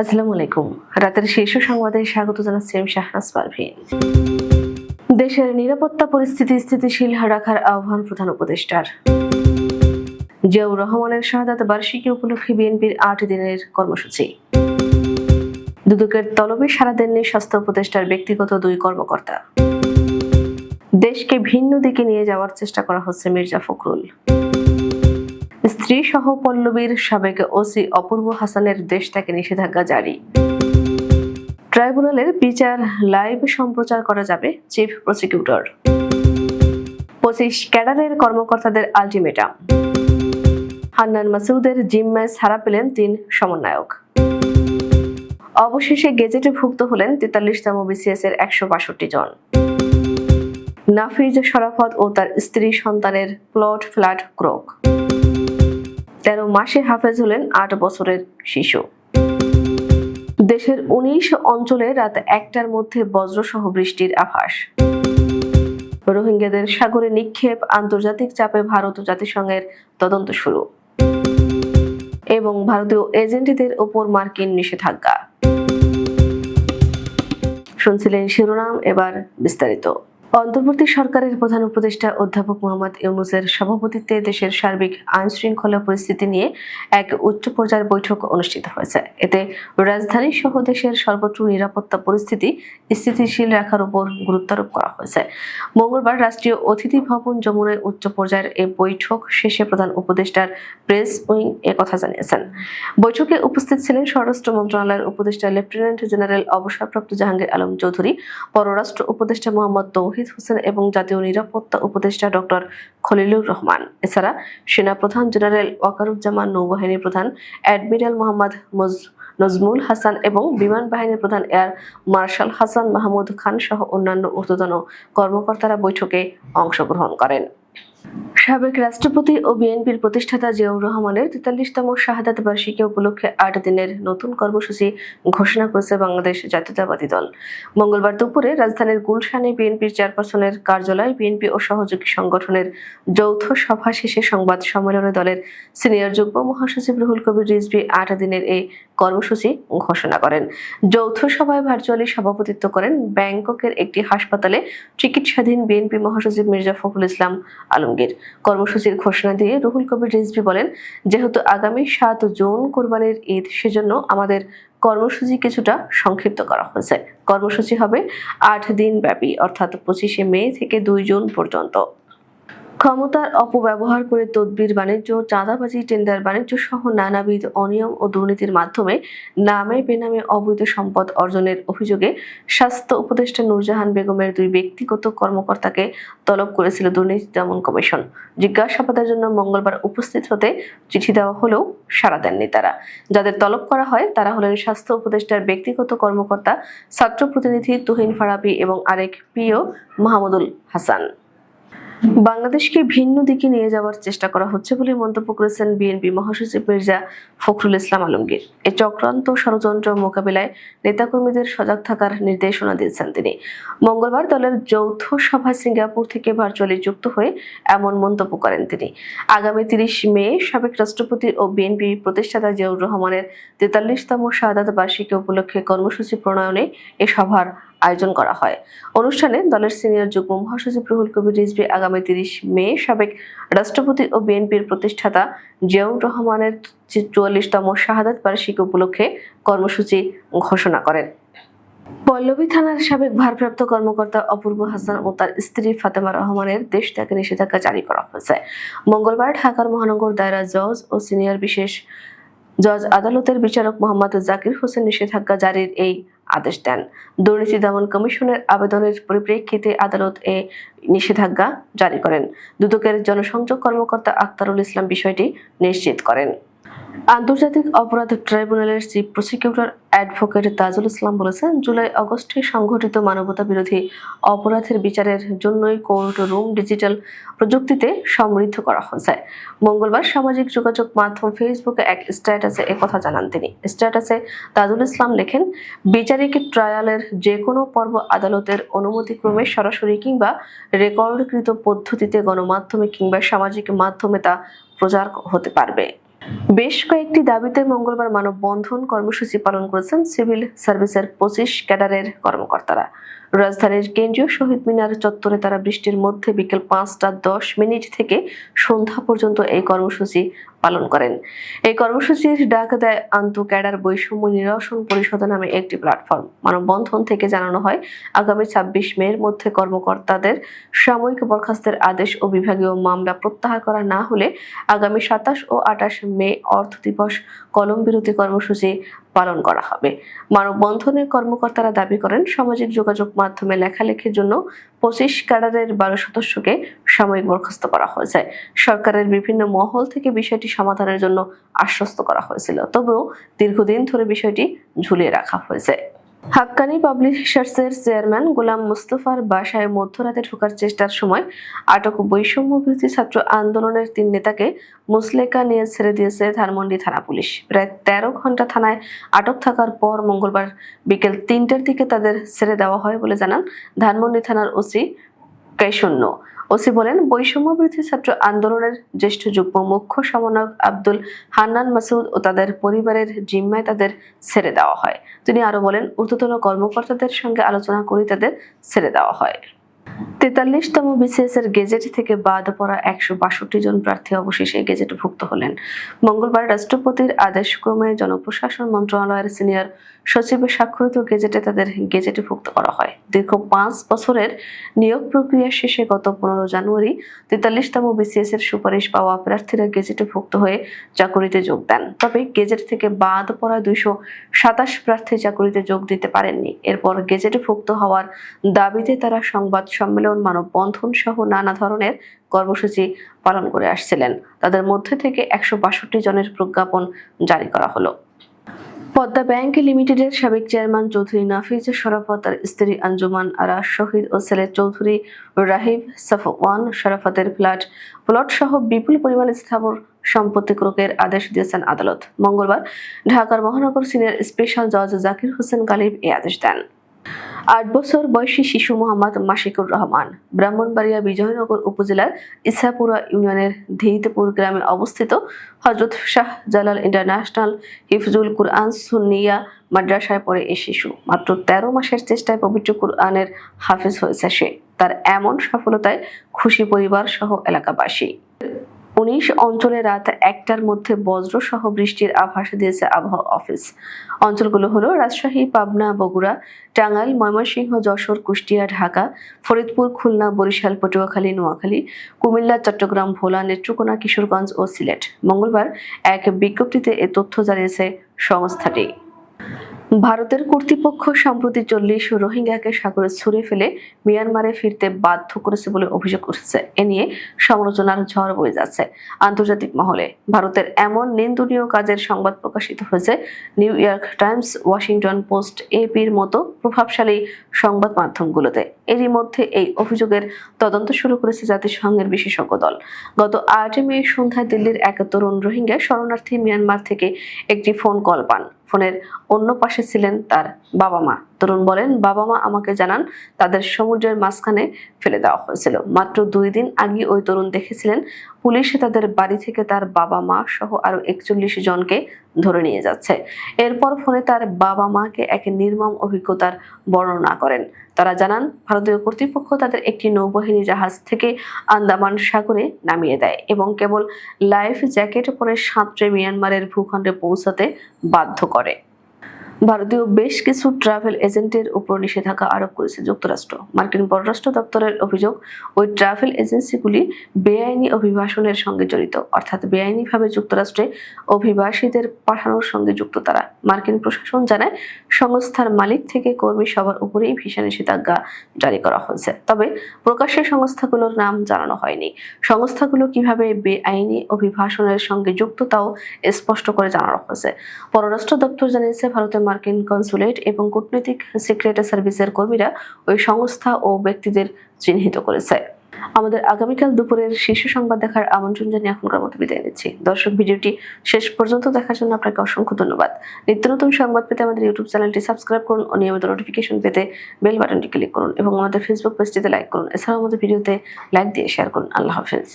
আসসালামু আলাইকুম। রাতের শীর্ষ সংবাদে স্বাগত জানাচ্ছি আমি শাহনাজ পারভিন। দেশের নিরাপত্তা পরিস্থিতি স্থিতিশীল রাখার আহ্বান প্রধান উপদেষ্টার। জিয়াউর রহমানের শাহাদাত বার্ষিকী উপলক্ষে বিএনপির আট দিনের কর্মসূচি। দুদকের তলবে সারা দেননি স্বাস্থ্য উপদেষ্টার ব্যক্তিগত দুই কর্মকর্তা। দেশকে ভিন্ন দিকে নিয়ে যাওয়ার চেষ্টা করা হচ্ছে মির্জা ফখরুল। স্ত্রী সহ পল্লবীর সাবেক ওসি অপূর্ব হাসানের দেশ থেকে নিষেধাজ্ঞা জারি। ট্রাইব্যুনালের বিচার লাইভ সম্প্রচার করা যাবে চিফ প্রসিকিউটর। পঁচিশ ক্যাডারের কর্মকর্তাদের আলটিমেটাম। হান্নান মাসুদের জিম্মায় ছাড়া পেলেন তিন সমন্বয়ক। অবশেষে গেজেটে ভুক্ত হলেন তেতাল্লিশতম বিসিএস এর একশো বাষট্টি জন। নাফিজ শরাফত ও তার স্ত্রী সন্তানের প্লট ফ্ল্যাট ক্রোক তেরো মাসে হাফেজ হলেন আট বছরের শিশু। দেশের উনিশ অঞ্চলে রাত একটার মধ্যে বজ্রসহ বৃষ্টির আভাস। রোহিঙ্গাদের সাগরে নিক্ষেপ, আন্তর্জাতিক চাপে ভারত ও জাতিসংঘের তদন্ত শুরু। এবং ভারতীয় এজেন্টদের ওপর মার্কিন নিষেধাজ্ঞা। শুনছিলেন শিরোনাম, এবার বিস্তারিত। অন্তর্বর্তী সরকারের প্রধান উপদেষ্টা অধ্যাপক মোহাম্মদ ইউনুসের সভাপতিত্বে দেশের সার্বিক আইন শৃঙ্খলা পরিস্থিতি নিয়ে এক উচ্চ পর্যায়ের বৈঠক অনুষ্ঠিত হয়েছে। এতে রাজধানী সহ দেশের সর্বোচ্চ নিরাপত্তা পরিস্থিতি স্থিতিশীল রাখার উপর গুরুত্বারোপ করা হয়েছে। মঙ্গলবার রাষ্ট্রীয় অতিথি ভবন যমুনায় উচ্চ পর্যায়ের এই বৈঠক শেষে প্রধান উপদেষ্টার প্রেস উইং কথা জানিয়েছেন। বৈঠকে উপস্থিত ছিলেন স্বরাষ্ট্র মন্ত্রণালয়ের উপদেষ্টা লেফটেন্যান্ট জেনারেল অবসরপ্রাপ্ত জাহাঙ্গীর আলম চৌধুরী, পররাষ্ট্র উপদেষ্টা মোহাম্মদ তৌহিদ হোসেন এবং জাতীয় নিরাপত্তা উপদেষ্টা ডক্টর খলিলুর রহমান। এছাড়া সেনা প্রধান জেনারেল ওয়াকারুজ্জামান নৌবাহিনী প্রধান অ্যাডমিরাল মোহাম্মদ মজ- নজমুল হাসান এবং বিমান বাহিনীর প্রধান এয়ার মার্শাল হাসান মাহমুদ খান সহ অন্যান্য ঊর্ধ্বতন কর্মকর্তারা বৈঠকে অংশগ্রহণ করেন। সাবেক রাষ্ট্রপতি ও বিএনপির প্রতিষ্ঠাতা জিয়াউর রহমানের তেতাল্লিশতম শাহাদাত বার্ষিকী উপলক্ষে আট দিনের নতুন কর্মসূচি ঘোষণা করেছে বাংলাদেশ জাতীয়তাবাদী দল। মঙ্গলবার দুপুরে রাজধানীর গুলশানে বিএনপির চেয়ারপারসনের কার্যালয় বিএনপি ও সহযোগী সংগঠনের যৌথ সভা শেষে সংবাদ সম্মেলনে দলের সিনিয়র যুগ্ম মহাসচিব রুহুল কবির রিজভি আট দিনের এই কর্মসূচি ঘোষণা করেন। যৌথ সভায় ভার্চুয়ালি সভাপতিত্ব করেন ব্যাংককের একটি হাসপাতালে চিকিৎসাধীন বিএনপি মহাসচিব মির্জা ফখরুল ইসলাম আলমগীর কর্মসূচির ঘোষণা দিয়ে রুহুল কবির রিজভি বলেন, যেহেতু আগামী সাত জুন কোরবানির ঈদ, সেজন্য আমাদের কর্মসূচি কিছুটা সংক্ষিপ্ত করা হয়েছে। কর্মসূচি হবে আট দিন ব্যাপী অর্থাৎ পঁচিশে মে থেকে দুই জুন পর্যন্ত। ক্ষমতার অপব্যবহার করে তদবির, বাণিজ্য, চাঁদাবাজি, টেন্ডার, বাণিজ্য সহ নানাবিধ অনিয়ম ও দুর্নীতির মাধ্যমে নামে বেনামে অবৈধ সম্পদ অর্জনের অভিযোগে স্বাস্থ্য উপদেষ্টা নূরজাহান বেগমের দুই ব্যক্তিগত কর্মকর্তাকে তলব করেছিল দুর্নীতি দমন কমিশন। জিজ্ঞাসাবাদের জন্য মঙ্গলবার উপস্থিত হতে চিঠি দেওয়া হলেও সাড়া দেননি তারা। যাদের তলব করা হয়, তারা হলেন স্বাস্থ্য উপদেষ্টার ব্যক্তিগত কর্মকর্তা, ছাত্র প্রতিনিধি তুহিন ফারাবি এবং আরেক পিও মাহমুদুল হাসান। বাংলাদেশকে ভিন্ন দিকে নিয়ে যাওয়ার চেষ্টা করা হচ্ছে বলে মন্তব্য করেছেন বিএনপি মহাসচিব মির্জা ফখরুল ইসলাম আলমগীর। এ চক্রান্ত ষড়যন্ত্র মোকাবিলায় নেতাকর্মীদের সজাগ থাকার নির্দেশনা দিয়েছেন তিনি। মঙ্গলবার দলের যৌথ সভায় সিঙ্গাপুর থেকে ভার্চুয়ালি যুক্ত হয়ে এমন মন্তব্য করেন তিনি। আগামী তিরিশ মে সাবেক রাষ্ট্রপতি ও বিএনপি প্রতিষ্ঠাতা জিয়াউর রহমানের তেতাল্লিশতম শাহাদাত বার্ষিকী উপলক্ষে কর্মসূচি প্রণয়নে এ সভার আয়োজন করা হয়। অনুষ্ঠানে দলের সিনিয়র যুগ্ম মহাসচিব রুহুল কবির রিজভি আগামী তিরিশ মে সাবেক রাষ্ট্রপতি ও বিএনপির প্রতিষ্ঠাতা জিয়াউর রহমানের চুয়াল্লিশতম শাহাদাত বার্ষিকী উপলক্ষে কর্মসূচি ঘোষণা করেন। পল্লবী থানার সাবেক ভারপ্রাপ্ত কর্মকর্তা অপূর্ব হাসান ও তার স্ত্রী ফাতেমা রহমানের দেশ ত্যাগে নিষেধাজ্ঞা জারি করা হয়েছে। মঙ্গলবার ঢাকার মহানগর দায়রা জজ ও সিনিয়র বিশেষ জজ আদালতের বিচারক মোহাম্মদ জাকির হোসেন নিষেধাজ্ঞা জারির এই আদেশ দেন। দুর্নীতি দমন কমিশনের আবেদনের পরিপ্রেক্ষিতে আদালত এ নিষেধাজ্ঞা জারি করেন। দুদকের জনসংযোগ কর্মকর্তা আক্তারুল ইসলাম বিষয়টি নিশ্চিত করেন। আন্তর্জাতিক অপরাধ ট্রাইব্যুনালের chief prosecutor advocate Tajul Islam বলেছেন, জুলাই অগস্টে সংঘটিত মানবতা বিরোধী অপরাধের বিচারের জন্যই কোর্ট রুম ডিজিটাল প্রযুক্তিতে সমৃদ্ধ করা হয়েছে। মঙ্গলবার সামাজিক যোগাযোগ মাধ্যম ফেসবুকে এক স্ট্যাটাসে একথা জানান তিনি। স্ট্যাটাসে তাজুল ইসলাম লেখেন, বিচারিক ট্রায়ালের যে কোনো পর্ব আদালতের অনুমতিক্রমে সরাসরি কিংবা রেকর্ডকৃত পদ্ধতিতে গণমাধ্যমে কিংবা সামাজিক মাধ্যমে তা প্রচার হতে পারবে। বেশ কয়েকটি দাবিতে মঙ্গলবার মানববন্ধন কর্মসূচি পালন করেছেন সিভিল সার্ভিসের পঁচিশ ক্যাডারের কর্মকর্তারা। রাজধানীর কেন্দ্রীয় শহীদ মিনার চত্বরে তারা বৃষ্টির মধ্যে বিকেল পাঁচটা দশ মিনিট থেকে সন্ধ্যা পর্যন্ত এই কর্মসূচি পালন করেন। এই কর্মসূচির ডাক দেয় আন্ত ক্যাডার বৈষম্য নিরসন পরিষদ নামে একটি প্ল্যাটফর্ম। মানববন্ধন থেকে জানানো হয়, আগামী ছাব্বিশ মের মধ্যে কর্মকর্তাদের সাময়িক বরখাস্তের আদেশ ও বিভাগীয় মামলা প্রত্যাহার করা না হলে আগামী সাতাশ ও আঠাশ মে অর্থ দিবস কলম বিরতি কর্মসূচি পালন করা হবে। মানববন্ধনের কর্মকর্তারা দাবি করেন, সামাজিক যোগাযোগ মাধ্যমে লেখালেখির জন্য পঁচিশ ক্যাডারের বারো সদস্যকে সাময়িক বরখাস্ত করা হয়েছে। সরকারের বিভিন্ন মহল থেকে বিষয়টি সমাধানের জন্য আশ্বস্ত করা হয়েছিল। তবুও দীর্ঘদিন ধরে বিষয়টি ঝুলিয়ে রাখা হয়েছে। হাক্কানি পাবলিশার্সের চেয়ারম্যান গোলাম মুস্তফার বাসায় মধ্যরাতে ঢোকার চেষ্টার সময় আটক বৈষম্য বিরোধী ছাত্র আন্দোলনের তিন নেতাকে মুসলেকা নিয়ে ছেড়ে দিয়েছে ধানমন্ডি থানা পুলিশ। প্রায় তেরো ঘণ্টা থানায় আটক থাকার পর মঙ্গলবার বিকেল তিনটের দিকে তাদের ছেড়ে দেওয়া হয় বলে জানান ধানমন্ডি থানার ওসি কৈশন্য ওসি বলেন, বৈষম্য বিরোধী ছাত্র আন্দোলনের জ্যেষ্ঠ যুগ্ম মুখ্য সমন্বয়ক আব্দুল হান্নান মাসুদ ও তাদের পরিবারের জিম্মায় তাদের ছেড়ে দেওয়া হয়। তিনি আরও বলেন, ঊর্ধ্বতন কর্মকর্তাদের সঙ্গে আলোচনা করে তাদের ছেড়ে দেওয়া হয়। তেতাল্লিশতম বিসিএস এর গেজেট থেকে বাদ পড়া একশো বাষট্টি জন প্রার্থী অবশেষে গেজেটভুক্ত হলেন। মঙ্গলবার রাষ্ট্রপতির আদেশক্রমে জনপ্রশাসন মন্ত্রণালয়ের সিনিয়র সচিবের স্বাক্ষরিত গেজেটে তাদের গেজেটভুক্ত করা হয়। দীর্ঘ পাঁচ বছরের নিয়োগ প্রক্রিয়া শেষে গত পনেরো জানুয়ারি তেতাল্লিশতম বিসিএস এর সুপারিশ পাওয়া প্রার্থীরা গেজেটভুক্ত হয়ে চাকুরিতে যোগ দেন। তবে গেজেট থেকে বাদ পড়া দুইশো সাতাশ প্রার্থী চাকুরিতে যোগ দিতে পারেননি। এরপর গেজেটভুক্ত হওয়ার দাবিতে তারা সংবাদ সম্মেলন, মানববন্ধন সহ নানা ধরনের কর্মসূচি পালন করে আসছিলেন। তাদের মধ্যে থেকে একশো বাষট্টি জনের প্রজ্ঞাপন জারি করা হলো। পদ্মা ব্যাংক লিমিটেডের সাবেক চেয়ারম্যান চৌধুরী নাফিজ শরাফতার স্ত্রী আঞ্জুমান আরা, শহীদ ও ছেলে চৌধুরী রাহিব সাফওয়ান শরাফতের ফ্ল্যাট প্লট সহ বিপুল পরিমাণ স্থাবর সম্পত্তি ক্রোকের আদেশ দিয়েছেন আদালত। মঙ্গলবার ঢাকার মহানগর সিনিয়র স্পেশাল জজ জাকির হোসেন গালিব এ আদেশ দেন। আট বছর বয়সী শিশু মোহাম্মদ মাসিকুর রহমান ব্রাহ্মণবাড়িয়া বিজয়নগর উপজেলার ইসাপুরা ইউনিয়নের ধেইতেপুর গ্রামে অবস্থিত হজরত শাহ জালাল ইন্টারন্যাশনাল হিফজুল কুরআন সুন্নিয়া মাদ্রাসায় পড়ে এ শিশু। মাত্র তেরো মাসের চেষ্টায় পবিত্র কুরআনের হাফেজ হয়েছে সে। তার এমন সফলতায় খুশি পরিবার সহ এলাকাবাসী। উনিশ অঞ্চলে রাত একটার মধ্যে বজ্র সহ বৃষ্টির আভাস দিয়েছে আবহাওয়া অফিস। অঞ্চলগুলো হলো রাজশাহী, পাবনা, বগুড়া, টাঙ্গাইল, ময়মনসিংহ, যশোর, কুষ্টিয়া, ঢাকা, ফরিদপুর, খুলনা, বরিশাল, পটুয়াখালী, নোয়াখালী, কুমিল্লা, চট্টগ্রাম, ভোলা, নেত্রকোনা, কিশোরগঞ্জ ও সিলেট। মঙ্গলবার এক বিজ্ঞপ্তিতে এ তথ্য জানিয়েছে সংস্থাটি। ভারতের কর্তৃপক্ষ সম্প্রতি চল্লিশ রোহিঙ্গাকে সাগরে ছুড়ে ফেলে মিয়ানমারে ফিরতে বাধ্য করেছে বলে অভিযোগ উঠেছে। এ নিয়ে সমালোচনার ঝড় বয়ে যাচ্ছে আন্তর্জাতিক মহলে। ভারতের এমন নিন্দনীয় কাজের সংবাদ প্রকাশিত হয়েছে New York Times, Washington Post, এপির মতো প্রভাবশালী সংবাদ মাধ্যমগুলোতে। এরই মধ্যে এই অভিযোগের তদন্ত শুরু করেছে জাতিসংঘের বিশেষজ্ঞ দল। গত আটই মে সন্ধ্যায় দিল্লির এক তরুণ রোহিঙ্গা শরণার্থী মিয়ানমার থেকে একটি ফোন কল পান। ফোনের অন্য পাশে ছিলেন তার বাবা মা। তরুণ বলেন, বাবা মা আমাকে জানান তাদের সমুদ্রের মাঝখানে ফেলে দেওয়া হয়েছিল। মাত্র দুই দিন আগে ওই তরুণ দেখেছিলেন, পুলিশে তাদের বাড়ি থেকে তার বাবা মা সহ আরও একচল্লিশ জনকে ধরে নিয়ে যাচ্ছে। এরপর ফোনে তার বাবা মাকে এক নির্মম অভিজ্ঞতার বর্ণনা করেন। তারা জানান, ভারতীয় কর্তৃপক্ষ তাদের একটি নৌবাহিনী জাহাজ থেকে আন্দামান সাগরে নামিয়ে দেয় এবং কেবল লাইফ জ্যাকেট পরে সাঁতরে মিয়ানমারের ভূখণ্ডে পৌঁছাতে বাধ্য করে। ভারতীয় বেশ কিছু ট্রাভেল এজেন্টের উপর নিষেধাজ্ঞা আরোপ করেছে যুক্তরাষ্ট্র। মার্কিন পররাষ্ট্র দপ্তরের অভিযোগ, ওই ট্রাভেল এজেন্সিগুলি বেআইনি অভিবাসনের সঙ্গে জড়িত, অর্থাৎ বেআইনিভাবে যুক্তরাষ্ট্রে অভিবাসীদের পাঠানোর সঙ্গে যুক্ত তারা। মার্কিন প্রশাসন জানায়, সংস্থার মালিক থেকে কর্মী সবার উপরেই ভিসা নিষেধাজ্ঞা জারি করা হয়েছে। তবে প্রকাশ্যে সংস্থাগুলোর নাম জানানো হয়নি। সংস্থাগুলো কীভাবে বেআইনি অভিবাসনের সঙ্গে যুক্ত তাও স্পষ্ট করে জানানো হয়েছে। পররাষ্ট্র দপ্তর জানিয়েছে ভারতের মার্কিন কনসুলেট এবং কূটনৈতিক সিক্রেট সার্ভিসের কর্মীরা ওই সংস্থা ও ব্যক্তিদের চিহ্নিত করেছে। আমাদের আগামীকাল দুপুরের শীর্ষ সংবাদ দেখার আমন্ত্রণ জানিয়ে এখনকার মতো বিদায় নিচ্ছি। দর্শক, ভিডিওটি শেষ পর্যন্ত দেখার জন্য আপনাকে অসংখ্য ধন্যবাদ। নিত্য নতুন সংবাদ পেতে আমাদের ইউটিউব চ্যানেলটি সাবস্ক্রাইব করুন ও নিয়মিত নোটিফিকেশন পেতে বেল বাটনটি ক্লিক করুন এবং আমাদের ফেসবুক পেজটিতে লাইক করুন। এছাড়াও আমাদের ভিডিওতে লাইক দিয়ে শেয়ার করুন। আল্লাহ হাফেজ।